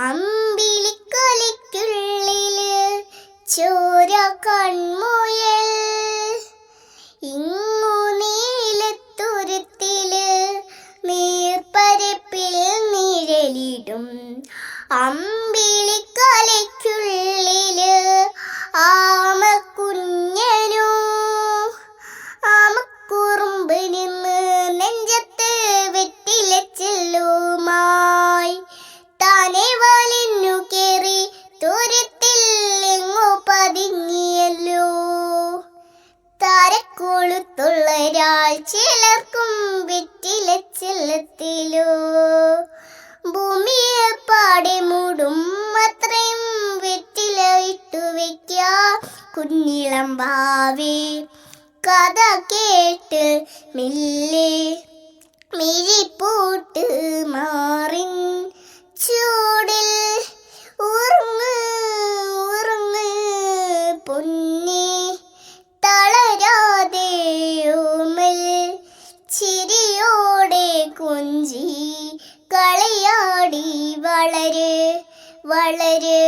അമ്പിളിക്കൊലിക്കുള്ളിൽ ചോര കൺമുയൽ ഇങ്ങു നീലത്തുരുത്തിൽ നീർപ്പരപ്പിൽ നിഴലിടും. അമ്പിളിക്കൊലയ്ക്കുള്ളിൽ ആമക്കുഞ്ഞനോ. ആമക്കുറുമ്പിനും വിറ്റാൽ ചിലർക്കും വിറ്റിലച്ചില്ലത്തിലോ ഭൂമിയെ പാടെ മൂടും അത്രയും വെറ്റില ഇട്ടു വെക്ക കുഞ്ഞിളം ഭാവി. കഥ കേട്ട് മില്ലേ മിഴിപ്പൂട്ട് മാറിൻ കുഞ്ചി കളിയാടി വളരെ വളരെ.